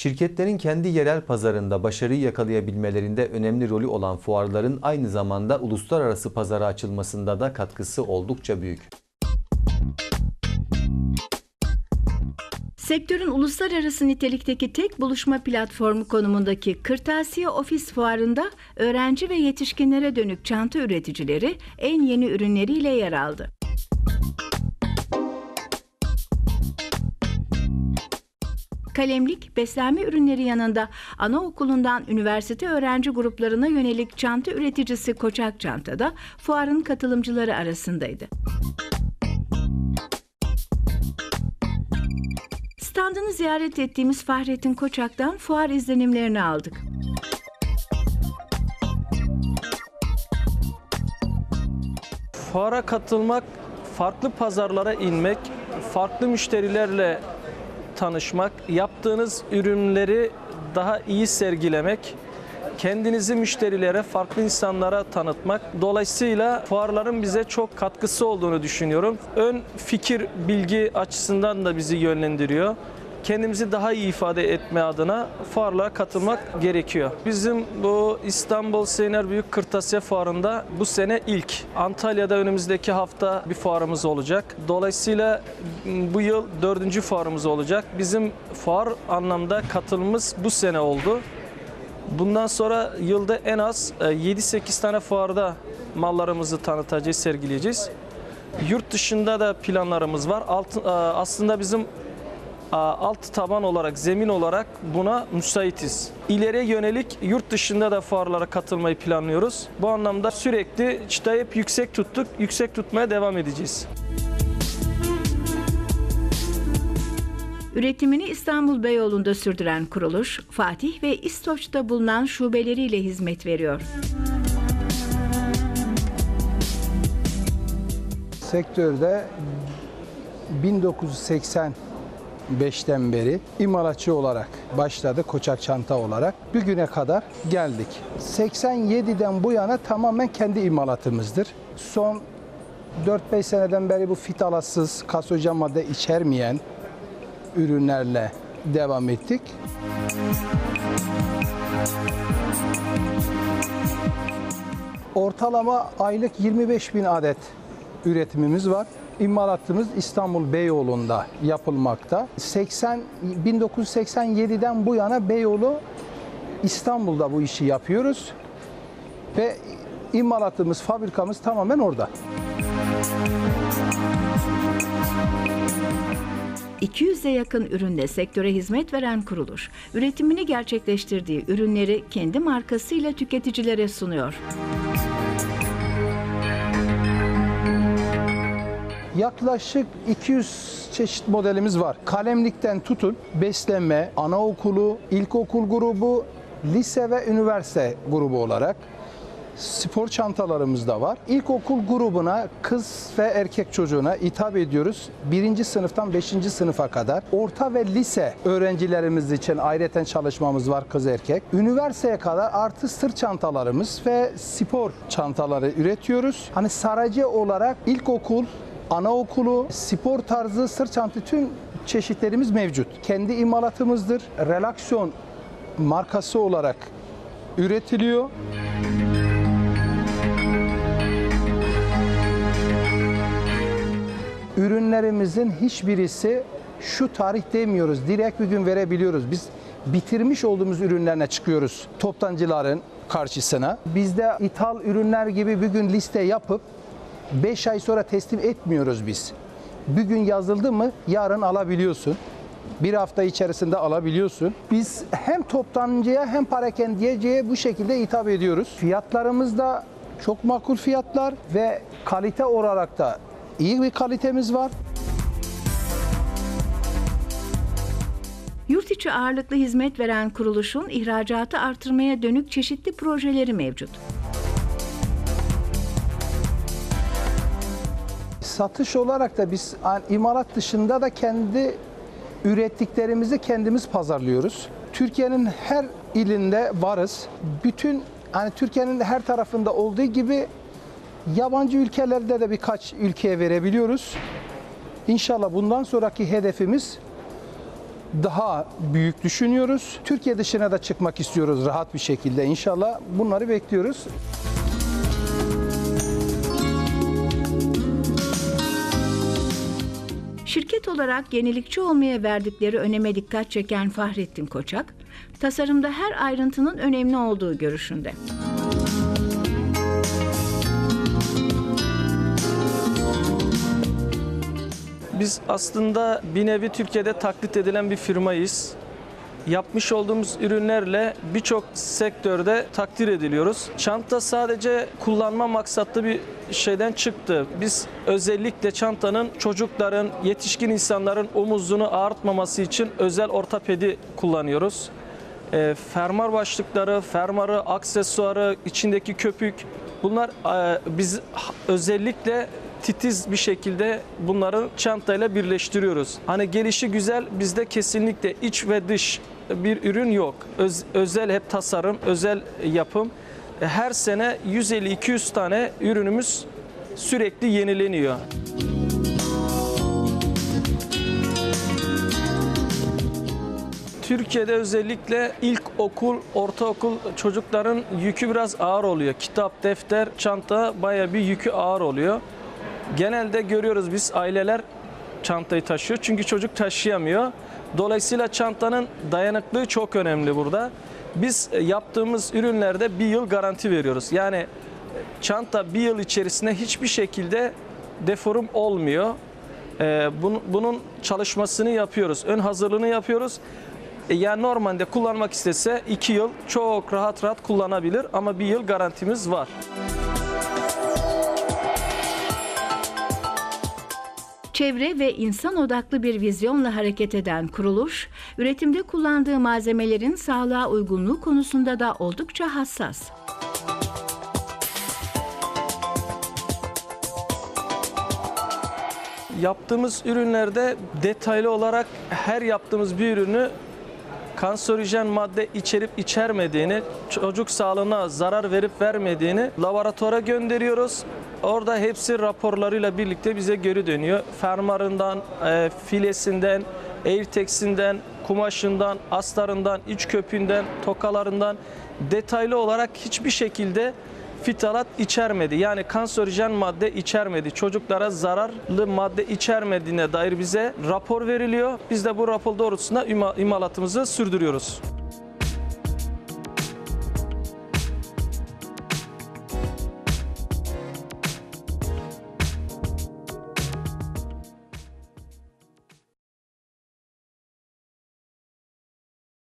Şirketlerin kendi yerel pazarında başarıyı yakalayabilmelerinde önemli rolü olan fuarların aynı zamanda uluslararası pazara açılmasında da katkısı oldukça büyük. Sektörün uluslararası nitelikteki tek buluşma platformu konumundaki Kırtasiye Ofis Fuarı'nda öğrenci ve yetişkinlere dönük çanta üreticileri en yeni ürünleriyle yer aldı. Kalemlik, beslenme ürünleri yanında anaokulundan üniversite öğrenci gruplarına yönelik çanta üreticisi Koçak Çanta da fuarın katılımcıları arasındaydı. Standını ziyaret ettiğimiz Fahrettin Koçak'tan fuar izlenimlerini aldık. Fuara katılmak, farklı pazarlara inmek, farklı müşterilerle tanışmak, yaptığınız ürünleri daha iyi sergilemek, kendinizi müşterilere, farklı insanlara tanıtmak. Dolayısıyla fuarların bize çok katkısı olduğunu düşünüyorum. Ön fikir, bilgi açısından da bizi yönlendiriyor. Kendimizi daha iyi ifade etme adına fuarlara katılmak gerekiyor. Bizim bu İstanbul Seyner Büyük Kırtasiye Fuarı'nda bu sene ilk. Antalya'da önümüzdeki hafta bir fuarımız olacak. Dolayısıyla bu yıl dördüncü fuarımız olacak. Bizim fuar anlamda katılımımız bu sene oldu. Bundan sonra yılda en az e, 7-8 tane fuarda mallarımızı tanıtacağız, sergileyeceğiz. Yurt dışında da planlarımız var. Altı- e, aslında bizim e, alt taban olarak, zemin olarak buna müsaitiz. İleriye yönelik yurt dışında da fuarlara katılmayı planlıyoruz. Bu anlamda sürekli çıtayı hep yüksek tuttuk, yüksek tutmaya devam edeceğiz. Üretimini İstanbul Beyoğlu'nda sürdüren kuruluş, Fatih ve İstoç'ta bulunan şubeleriyle hizmet veriyor. sektörde 1985'ten beri imalatçı olarak başladı Koçak Çanta olarak. Bugüne kadar geldik. 87'den bu yana tamamen kendi imalatımızdır. Son 4-5 seneden beri bu fitalatsız, kasojen madde içermeyen ürünlerle devam ettik. Ortalama aylık 25 bin adet üretimimiz var. İmalatımız İstanbul Beyoğlu'nda yapılmakta. 80 1987'den bu yana Beyoğlu İstanbul'da bu işi yapıyoruz ve imalatımız, fabrikamız tamamen orada. 200'e yakın ürünle sektöre hizmet veren kuruluş, üretimini gerçekleştirdiği ürünleri kendi markasıyla tüketicilere sunuyor. Yaklaşık 200 çeşit modelimiz var. Kalemlikten tutun beslenme, anaokulu, ilkokul grubu, lise ve üniversite grubu olarak spor çantalarımız da var. İlkokul grubuna kız ve erkek çocuğuna hitap ediyoruz. Birinci sınıftan beşinci sınıfa kadar. Orta ve lise öğrencilerimiz için ayrıca çalışmamız var kız erkek. Üniversiteye kadar artı sırt çantalarımız ve spor çantaları üretiyoruz. Hani saracı olarak ilkokul, anaokulu, spor tarzı sırt çanta tüm çeşitlerimiz mevcut. Kendi imalatımızdır. Relaksiyon markası olarak üretiliyor. Ürünlerimizin hiçbirisi şu tarih demiyoruz. Direkt bir gün verebiliyoruz. Biz bitirmiş olduğumuz ürünlerine çıkıyoruz toptancıların karşısına. Bizde ithal ürünler gibi bir gün liste yapıp 5 ay sonra teslim etmiyoruz biz. Bir gün yazıldı mı yarın alabiliyorsun. Bir hafta içerisinde alabiliyorsun. Biz hem toptancıya hem parakendiyeciye bu şekilde hitap ediyoruz. Fiyatlarımız da çok makul fiyatlar ve kalite olarak da iyi bir kalitemiz var. Yurt içi ağırlıklı hizmet veren kuruluşun ihracatı artırmaya dönük çeşitli projeleri mevcut. Satış olarak da biz hani imalat dışında da kendi ürettiklerimizi kendimiz pazarlıyoruz. Türkiye'nin her ilinde varız. Bütün hani Türkiye'nin her tarafında olduğu gibi yabancı ülkelerde de birkaç ülkeye verebiliyoruz. İnşallah bundan sonraki hedefimiz daha büyük düşünüyoruz. Türkiye dışına da çıkmak istiyoruz rahat bir şekilde inşallah. Bunları bekliyoruz. Şirket olarak yenilikçi olmaya verdikleri öneme dikkat çeken Fahrettin Koçak, tasarımda her ayrıntının önemli olduğu görüşünde. Biz aslında bir nevi Türkiye'de taklit edilen bir firmayız. Yapmış olduğumuz ürünlerle birçok sektörde takdir ediliyoruz. Çanta sadece kullanma maksatlı bir şeyden çıktı. Biz özellikle çantanın çocukların, yetişkin insanların omuzunu ağrıtmaması için özel ortopedi kullanıyoruz. E, fermuar başlıkları, fermuarı, aksesuarı, içindeki köpük bunlar e, biz özellikle titiz bir şekilde bunları çantayla birleştiriyoruz. Hani gelişi güzel bizde kesinlikle iç ve dış bir ürün yok. Öz- özel hep tasarım, özel yapım. Her sene 150-200 tane ürünümüz sürekli yenileniyor. Türkiye'de özellikle ilk okul, ortaokul çocukların yükü biraz ağır oluyor. Kitap, defter, çanta baya bir yükü ağır oluyor. Genelde görüyoruz biz aileler çantayı taşıyor çünkü çocuk taşıyamıyor. Dolayısıyla çantanın dayanıklığı çok önemli burada. Biz e, yaptığımız ürünlerde bir yıl garanti veriyoruz. Yani e, çanta bir yıl içerisinde hiçbir şekilde deform olmuyor. Ee, bunun, çalışmasını yapıyoruz. Ön hazırlığını yapıyoruz. E, Yani normalde kullanmak istese 2 yıl çok rahat rahat kullanabilir ama bir yıl garantimiz var. Çevre ve insan odaklı bir vizyonla hareket eden kuruluş, üretimde kullandığı malzemelerin sağlığa uygunluğu konusunda da oldukça hassas. Yaptığımız ürünlerde detaylı olarak her yaptığımız bir ürünü kanserojen madde içerip içermediğini, çocuk sağlığına zarar verip vermediğini laboratuvara gönderiyoruz. Orada hepsi raporlarıyla birlikte bize geri dönüyor. Fermuarından, e, filesinden, airtex'inden, kumaşından, astarından, iç köpüğünden, tokalarından detaylı olarak hiçbir şekilde fitalat içermedi. Yani kanserojen madde içermedi. Çocuklara zararlı madde içermediğine dair bize rapor veriliyor. Biz de bu rapor doğrultusunda ima- imalatımızı sürdürüyoruz.